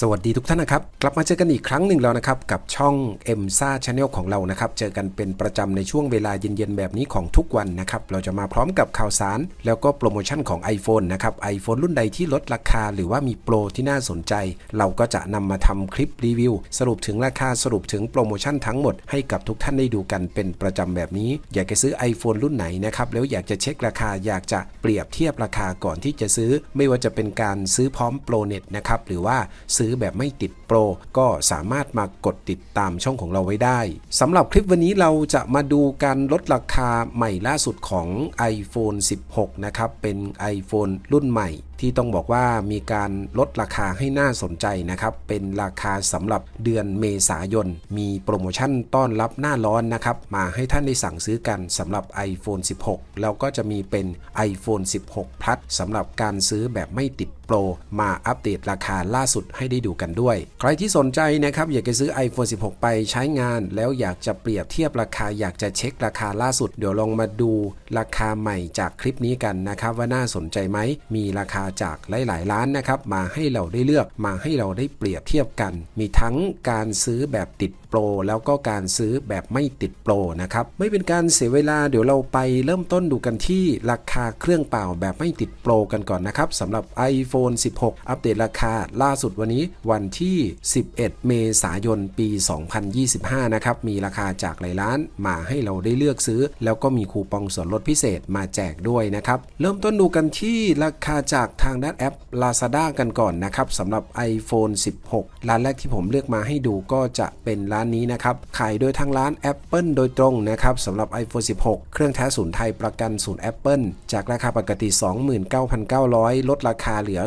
สวัสดีทุกท่านนะครับ กลับมาเจอกันอีกครั้งหนึ่งแล้วนะครับ กับช่อง m s a Channel ของเรานะครับ เจอกันเป็นประจำในช่วงเวลาเย็นๆแบบนี้ของทุกวันนะครับ เราจะมาพร้อมกับข่าวสาร แล้วก็โปรโมชั่นของ iPhone นะครับ iPhone รุ่นใดที่ลดราคา หรือว่ามีโปรที่น่าสนใจ เราก็จะนำมาทำคลิปรีวิว สรุปถึงราคาสรุปถึงโปรโมชั่นทั้งหมดให้กับทุกท่านได้ดูกันเป็นประจำแบบนี้ อยากจะซื้อ iPhone รุ่นไหนนะครับแล้วอยากจะเช็คราคาอยากจะเปรียบเทียบราคาก่อนที่จะซื้อ ไม่ว่าจะเป็นการซื้อพร้อมโปรเน็ตนะครับหรือว่าซื้อแบบไม่ติดโปร ก็สามารถมากดติดตามช่องของเราไว้ได้สำหรับคลิปวันนี้เราจะมาดูการลดราคาใหม่ล่าสุดของ iPhone 16 นะครับ เป็น iPhone รุ่นใหม่ ที่ต้องบอกว่ามีการลดราคาให้น่าสนใจนะครับ เป็นราคาสำหรับเดือนเมษายน มีโปรโมชั่นต้อนรับหน้าร้อนนะครับ มาให้ท่านได้สั่งซื้อกันสำหรับ iPhone 16 แล้วก็จะมีเป็น iPhone 16 Plus สำหรับการซื้อแบบไม่ติดโปรมาอัปเดตราคาล่าสุดให้ได้ดูกันด้วย ใครที่สนใจนะครับอยากจะซื้อ iPhone 16 ไปใช้งาน แล้วอยากจะเปรียบเทียบราคาอยากจะเช็คราคาล่าสุด เดี๋ยวลองมาดูราคาใหม่จากคลิปนี้กันนะครับว่าน่าสนใจไหมมีราคาจากหลายๆร้านนะครับมาให้เราได้เลือกมาให้เราได้เปรียบเทียบกัน มีทั้งการซื้อแบบติดโปรแล้วก็การซื้อแบบไม่ติดโปรนะครับไม่เป็นการเสียเวลาเดี๋ยวเราไปเริ่มต้นดูกันที่ราคาเครื่องเปล่าแบบไม่ติดโปรกันก่อนนะครับสำหรับ iPhone 16 อัปเดตราคาล่าสุดวันนี้วันที่ 11 เมษายน ปี 2025 นะครับมีราคาจากหลายร้านมาให้เราได้เลือกซื้อ แล้วก็มีคูปองส่วนลดพิเศษมาแจกด้วยนะครับเริ่มต้นดูกันที่ราคาจากทางด้านแอป Lazada กันก่อนนะครับสำหรับ iPhone 16 ร้านแรกที่ผมเลือกมาให้ดูก็จะเป็นร้านนี้นะครับ ขายโดยทางร้าน Apple โดยตรงนะครับสำหรับ iPhone 16 เครื่องแท้ศูนย์ไทยประกันศูนย์ Apple จากราคาปกติ 29,900 ลดราคาเหลือ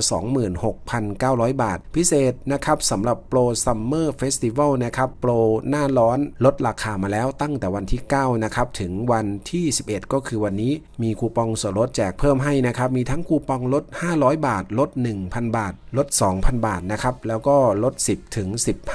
26,900 บาท พิเศษนะครับสำหรับโปร Summer Festival นะครับโปรหน้าร้อนลดราคามาแล้วตั้งแต่วันที่ 9 นะครับ ถึงวันที่ 11 ก็คือวันนี้มีคูปองส่วนลดแจกเพิ่มให้นะครับ มีทั้งคูปองลด500 บาท ลด 1,000 บาท ลด 2,000 บาทนะครับ แล้วก็ลด 10ถึง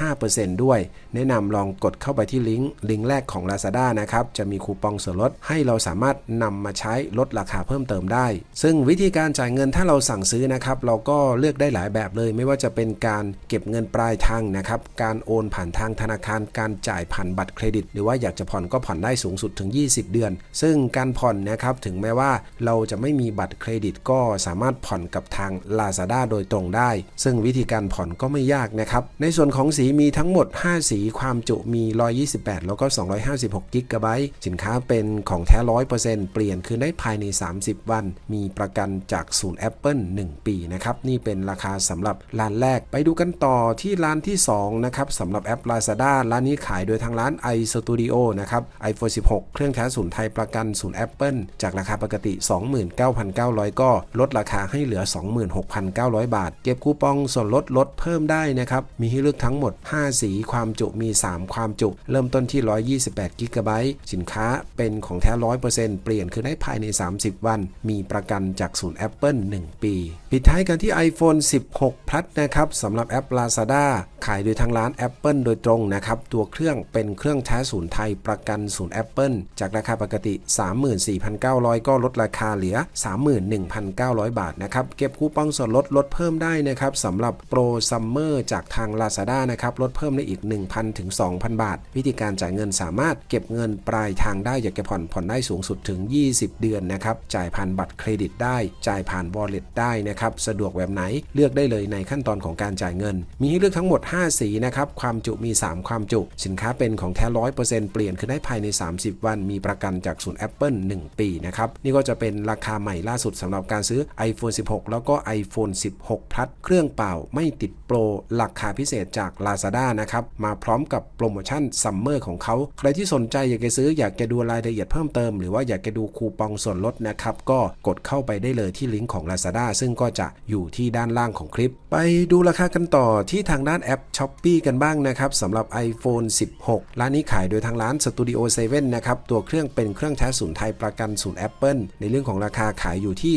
15%ด้วย แนะนำลองกดเข้าไปที่ลิงก์ ลิงก์แรกของ Lazada นะครับ จะมีคูปองส่วนลดให้เราสามารถนำมาใช้ลดราคาเพิ่มเติมได้ ซึ่งวิธีการจ่ายเงินถ้าเราสั่งซื้อนะครับ เราก็เลือกได้หลายแบบเลย ไม่ว่าจะเป็นการเก็บเงินปลายทางนะครับ การโอนผ่านทางธนาคาร การจ่ายผ่านบัตรเครดิต หรือว่าอยากจะผ่อนก็ผ่อนได้สูงสุดถึง 20 เดือน ซึ่งการผ่อนนะครับ ถึงแม้ว่าเราจะไม่มีบัตรเครดิตก็สามารถผ่อนกับทาง Lazada โดยตรงได้ ซึ่งวิธีการผ่อนก็ไม่ยากนะครับ ในส่วนของสีมีทั้งหมด 5 สีความจุมี 128 แล้วก็ 256กิกะไบต์สินค้าเป็นของแท้ 100%เปลี่ยนคืนได้ภายใน 30 วัน มีประกันจากศูนย์ Apple 1 ปีนะครับนี่เป็นราคาสำหรับร้านแรก ไปดูกันต่อที่ร้านที่ 2 นะครับสำหรับแอป Lazada ร้านนี้ขายโดยทางร้าน iStudio นะครับ iPhone 16 เครื่องแท้ศูนย์ไทยประกันศูนย์ Apple จากราคาปกติ 29,900 ก็ลดราคาให้เหลือ26,900 บาท เก็บคูปองส่วนลดลดเพิ่มได้นะครับ มีให้เลือกทั้งหมด 5 สีความจุมี 3 ความจุ เริ่มต้นที่ 128 กิกะไบต์สินค้าเป็นของแท้ 100%เปลี่ยนคือได้ภายใน 30 วัน มีประกันจากศูนย์ Apple 1 ปี ปิดท้ายกันที่ iPhone 16 Plus นะครับสำหรับแอป Lazada ขายโดยทางร้าน Apple โดยตรงนะครับ ตัวเครื่องเป็นเครื่องแท้ศูนย์ไทยประกันศูนย์ Apple จากราคาปกติ 34,900 ก็ลดราคาเหลือ 31,900 บาทนะครับเก็บคูปองส่วนลดลดเพิ่มได้นะครับสำหรับโปรซัมเมอร์จากทาง Lazada นะครับลดเพิ่มได้อีก 1,000ถึง2,000 บาท วิธีการจ่ายเงินสามารถเก็บเงินปลายทางได้อยากจะผ่อนผ่อนได้สูงสุดถึง 20 เดือนนะครับจ่ายผ่านบัตรเครดิตได้ จ่ายผ่าน Wallet ได้นะครับสะดวกแบบไหนเลือกได้เลยในขั้นตอนของการจ่ายเงิน มีให้เลือกทั้งหมด 5 สีนะครับความจุมี 3 ความจุ สินค้าเป็นของแท้ร้อยเปอร์เซ็นต์เปลี่ยนคือได้ภายใน 30 วัน มีประกันจากศูนย์ Apple 1 ปีนะครับนี่ก็จะเป็นราคาใหม่ล่าสุดสำหรับการซื้อ iPhone 16แล้วก็ iPhone 16 Plus เครื่องเปล่าไม่ติดโปรราคาพิเศษจาก Lazada นะครับ มาพร้อมกับโปรโมชั่นซัมเมอร์ของเขา ใครที่สนใจอยากจะซื้ออยากจะดูรายละเอียดเพิ่มเติม หรือว่าอยากจะดูคูปองส่วนลดนะครับ ก็กดเข้าไปได้เลยที่ลิงก์ของ Lazada ซึ่งก็จะอยู่ที่ด้านล่างของคลิป ไปดูราคากันต่อที่ทางด้านแอป s h o p e e กันบ้างนะครับสำหรับ iPhone 16 ร้านนี้ขายโดยทางร้าน Studio 7นะครับตัวเครื่องเป็นเครื่องแท้ศูนย์ไทยประกันศูนย์ Apple ในเรื่องของราคาขายอยู่ที่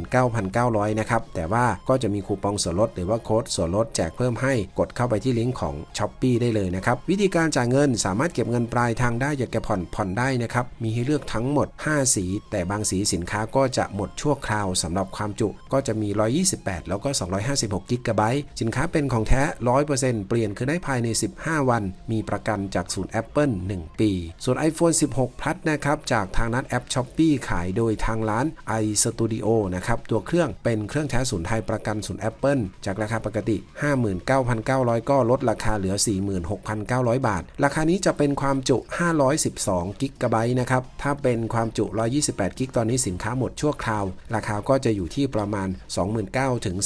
29,900 900 นะครับ แต่ว่าก็จะมีคูปองส่วนลดหรือว่าโค้ดส่วนลดแจกเพิ่มให้กดเข้าไปที่ลิงก์ของ s h อ p e e ได้เลยนะครับ วิธีการจ่ายเงินสามารถเก็บเงินปลายทางได้อยากจะผ่อนผ่อนได้นะครับ มีให้เลือกทั้งหมด 5 สี แต่บางสีสินค้าก็จะหมดชั่วคราวสำหรับความจุก็จะมี 128 แล้วก็ 256กิกะไบต์สินค้าเป็นของแท้ 100%เปลี่ยนคือได้ภายใน 15 วัน มีประกันจากศูนย์ Apple 1 ปี ส่วน iPhone 16 Plus นะครับ จากทางนัดแอป s h อ p e e ขายโดยทางร้าน iStudio นะครับ ตัวเครื่องเป็นเครื่องแท้ศูนย์ไทยประกันศูนย์ Apple จากราคาปกติ 59,900 ก็ลดราคาเหลือ 46,900 บาท ราคานี้จะเป็นความจุ 512 กิกะไบต์นะครับ ถ้าเป็นความจุ 128 กิก ตอนนี้สินค้าหมดชั่วคราว ราคาก็จะอยู่ที่ประมาณ 29,000ถึง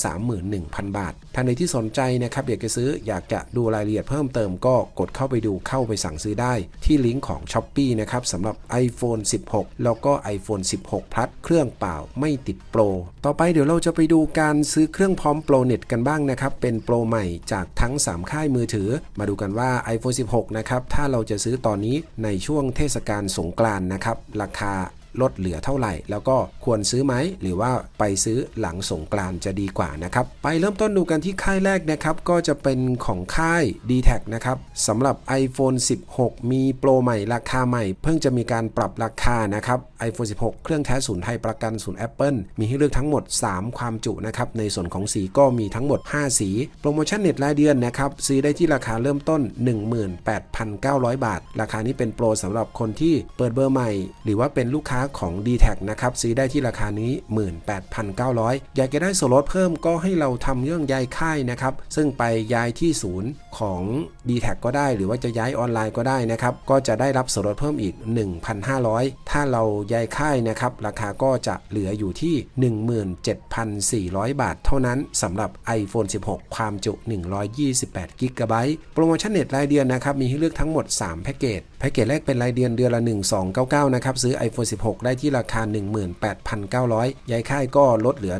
31,000 บาท ท่านใดที่สนใจนะครับอยากจะซื้ออยากจะดูรายละเอียดเพิ่มเติมก็กดเข้าไปดูเข้าไปสั่งซื้อได้ ที่ลิงก์ของ s h อ p e e นะครับสำหรับ iPhone 16 แล้วก็ iPhone 16 Plus เครื่องเปล่าไม่ติดโปร ต่อไปเดี๋ยวเราจะไปดูการซื้อเครื่องพร้อมโปรเน็ตกันบ้างนะครับ เป็นโปรใหม่จากทั้ง 3 ค่ายมือถือ มาดูกันว่า iPhone 16 นะครับ ถ้าเราจะซื้อตอนนี้ในช่วงเทศกาลสงกรานต์นะครับ ราคา ลดเหลือเท่าไหร่ แล้วก็ควรซื้อไหม หรือว่าไปซื้อหลังสงกรานจะดีกว่านะครับ ไปเริ่มต้นดูกันที่ค่ายแรกนะครับ ก็จะเป็นของค่าย d t แทนะครับสำหรับ iPhone 16 มีโปรใหม่ราคาใหม่ เพิ่งจะมีการปรับราคานะครับ iPhone 16 เครื่องแท้ศูนย์ไทยประกันศูนย์ Apple มีให้เลือกทั้งหมด 3 ความจุนะครับ ในส่วนของสีก็มีทั้งหมด 5 สี โปรโมชั่นเน็ตรายเดือนนะครับซื้อได้ที่ราคาเริ่มต้น 18,900 บาท ราคานี้เป็นโปรสำหรับคนที่เปิดเบอร์ใหม่ หรือว่าเป็นลูกค้าของ d t แทนะครับซื้อได้ที่ราคานี้ 18,900 อยากจะได้ส่วนลดเพิ่มก็ให้เราทำเรื่องย้ายค่ายนะครับ ซึ่งไปย้ายที่ศูนย์ของ d t แทก็ได้ หรือว่าจะย้ายออนไลน์ก็ได้นะครับ ก็จะได้รับส่วนลดเพิ่มอีก 1,500 ถ้าเราย้ายค่ายนะครับ ราคาก็จะเหลืออยู่ที่ 17,400 บาท เท่านั้นสำหรับ iPhone 16 ความจุ 128 g b โปรโมชั่นเน็ตรายเดือนนะครับ มีให้เลือกทั้งหมด 3 แพ็กเกจ แพ็กเกจแรกเป็นรายเดือนเดือนละ 1299 นะครับ ซื้อ iPhone 16ได้ที่ราคา 18,900ย้ายค่ายก็ลดเหลือ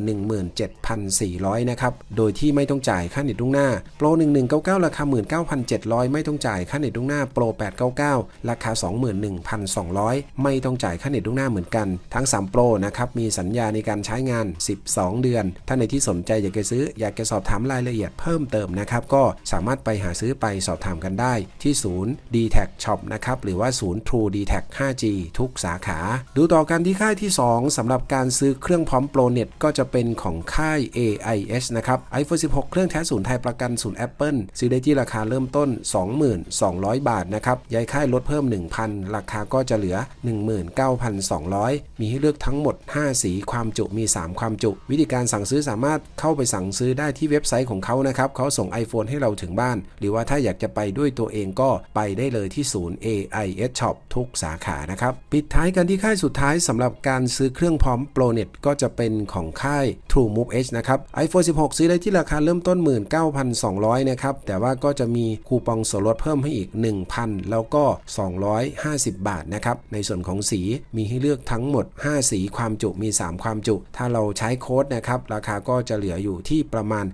17,400 นะครับ โดยที่ไม่ต้องจ่ายค่าเน็ตล่วงหน้า โปร 1199 ราคา 19,700 ไม่ต้องจ่ายค่าเน็ตล่วงหน้า โปร 899 ราคา 21,200 ไม่ต้องจ่ายค่าเน็ตล่วงหน้าเหมือนกัน ทั้ง 3 โปรนะครับ มีสัญญาในการใช้งาน 12 เดือนท่าในที่สนใจอยากจะซื้อ อยากจะสอบถามรายละเอียดเพิ่มเติมนะครับ ก็สามารถไปหาซื้อไปสอบถามกันได้ที่ศูนย์ d t แท Shop นะครับ หรือว่าศูนย์ True d t แท 5G ทุกสาขาดูต่อกันที่ค่ายที่ 2สำหรับการซื้อเครื่องพร้อมโปรเน็ตก็จะเป็นของค่าย AIS นะครับ iPhone 16 เครื่องแท้ศูนย์ไทยประกันศูนย์ Apple ซื้อได้ที่ราคาเริ่มต้น 22,200 บาทนะครับย้ายค่ายลดเพิ่ม 1,000 ราคาก็จะเหลือ 19,200 มีให้เลือกทั้งหมด 5 สีความจุมี 3 ความจุ วิธีการสั่งซื้อสามารถเข้าไปสั่งซื้อได้ที่เว็บไซต์ของเขานะครับเขาส่ง iPhone ให้เราถึงบ้าน หรือว่าถ้าอยากจะไปด้วยตัวเองก็ไปได้เลยที่ศูนย์ AIS Shop ทุกสาขานะครับปิดท้ายกันที่ค่ายสุดดท้ายสำหรับการซื้อเครื่องพร้อมโปรเน็ตก็จะเป็นของค่าย True Move Edge นะครับ iPhone 16 ซื้อได้ที่ราคาเริ่มต้น 19,200 นะครับ แต่ว่าก็จะมีคูปองส่วนลดเพิ่มให้อีก 1,000 แล้วก็ 250 บาทนะครับ ในส่วนของสีมีให้เลือกทั้งหมด 5 สีความจุมี 3 ความจุ ถ้าเราใช้โค้ดนะครับ ราคาก็จะเหลืออยู่ที่ประมาณ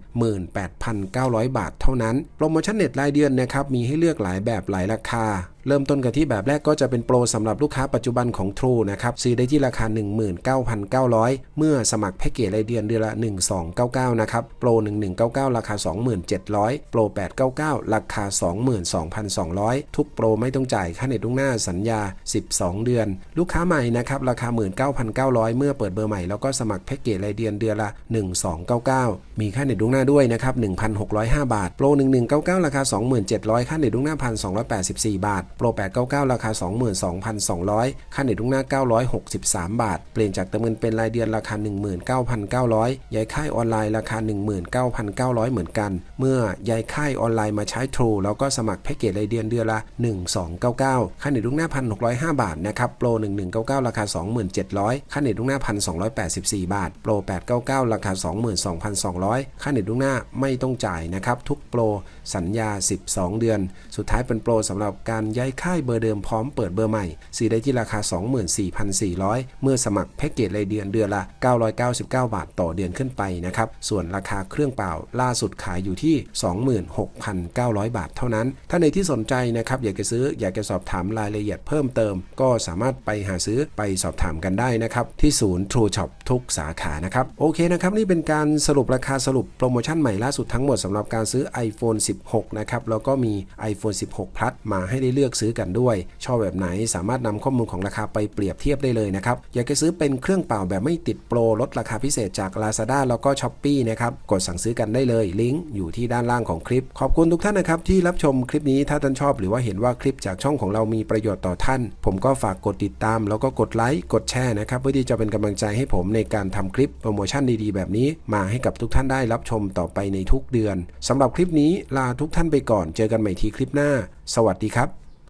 18,900 บาทเท่านั้น โปรโมชั่นเน็ตรายเดือนนะครับ มีให้เลือกหลายแบบหลายราคา เริ่มต้นกันที่แบบแรกก็จะเป็นโปรสำหรับลูกค้าปัจจุบันของ True นะครับซื้อได้ที่ราคา 19,900 เมื่อสมัครแพ็กเกจรายเดือนเดือนละ 1299 นะครับ โปร 1199 ราคา 2700 โปร 899 ราคา 22,200 ทุกโปรไม่ต้องจ่ายค่าเน็ตล่วงหน้าสัญญา 12 เดือน ลูกค้าใหม่นะครับราคา 19,900 เมื่อเปิดเบอร์ใหม่แล้วก็สมัครแพ็กเกจรายเดือนเดือนละ 1299 มีค่าเน็ตล่วงหน้าด้วยนะครับ 1,605 บาท โปร 1199 ราคา 2700ค่าเน็ตล่วงหน้า 1,284 บาทโปร 899 ราคา 22,200 ค่าเน็ตล่วงหน้า 963 บาท เปลี่ยนจากเติมเงินเป็นรายเดือนราคา 19,900 ย้ายค่ายออนไลน์ราคา 19,900 เหมือนกัน เมื่อย้ายค่ายออนไลน์มาใช้ True แล้วก็สมัครแพ็กเกจรายเดือนเดือนละ 1299 ค่าเน็ตล่วงหน้า 1,605 บาทนะครับ โปร 1199 ราคา 27,000 ค่าเน็ตล่วงหน้า 1,284 บาท โปร 899 ราคา 22,200 ค่าเน็ตล่วงหน้าไม่ต้องจ่ายนะครับ ทุกโปร สัญญา 12 เดือน สุดท้ายเป็นโปรสำหรับการย้ายค่ายเบอร์เดิมพร้อมเปิดเบอร์ใหม่ ซื้อได้ที่ราคา 24,400 เมื่อสมัครแพ็กเกจรายเดือนเดือนละ 999 บาทต่อเดือนขึ้นไปนะครับส่วนราคาเครื่องเปล่าล่าสุดขายอยู่ที่ 26,900 บาทเท่านั้น ถ้าในที่สนใจนะครับอยากจะซื้ออยากจะสอบถามรายละเอียดเพิ่มเติม ก็สามารถไปหาซื้อไปสอบถามกันได้นะครับที่ศูนย์ True Shop ทุกสาขานะครับโอเคนะครับนี่เป็นการสรุปราคาสรุปโปรโมชั่นใหม่ล่าสุดทั้งหมดสำหรับการซื้อ iPhone 10 16 นะครับ แล้วก็มี iPhone 16 Plus มาให้ได้เลือกซื้อกันด้วย ชอบแบบไหนสามารถนำข้อมูลของราคาไปเปรียบเทียบได้เลยนะครับ อยากจะซื้อเป็นเครื่องเป่าแบบไม่ติดโปรลดราคาพิเศษจาก Lazada แล้วก็ Shopee นะครับ กดสั่งซื้อกันได้เลยลิงก์อยู่ที่ด้านล่างของคลิป ขอบคุณทุกท่านนะครับที่รับชมคลิปนี้ถ้าท่านชอบหรือว่าเห็นว่าคลิปจากช่องของเรามีประโยชน์ต่อท่าน ผมก็ฝากกดติดตาม แล้วก็กดไลค์กดแชร์นะครับเพื่อที่จะเป็นกำลังใจให้ผมในการทำคลิปโปรโมชั่นดีๆ แบบนี้ มาให้กับทุกท่านได้รับชมต่อไปในทุกเดือนสำหรับคลิปนี้ลาทุกท่านไปก่อน เจอกันใหม่ทีคลิปหน้า สวัสดีครับ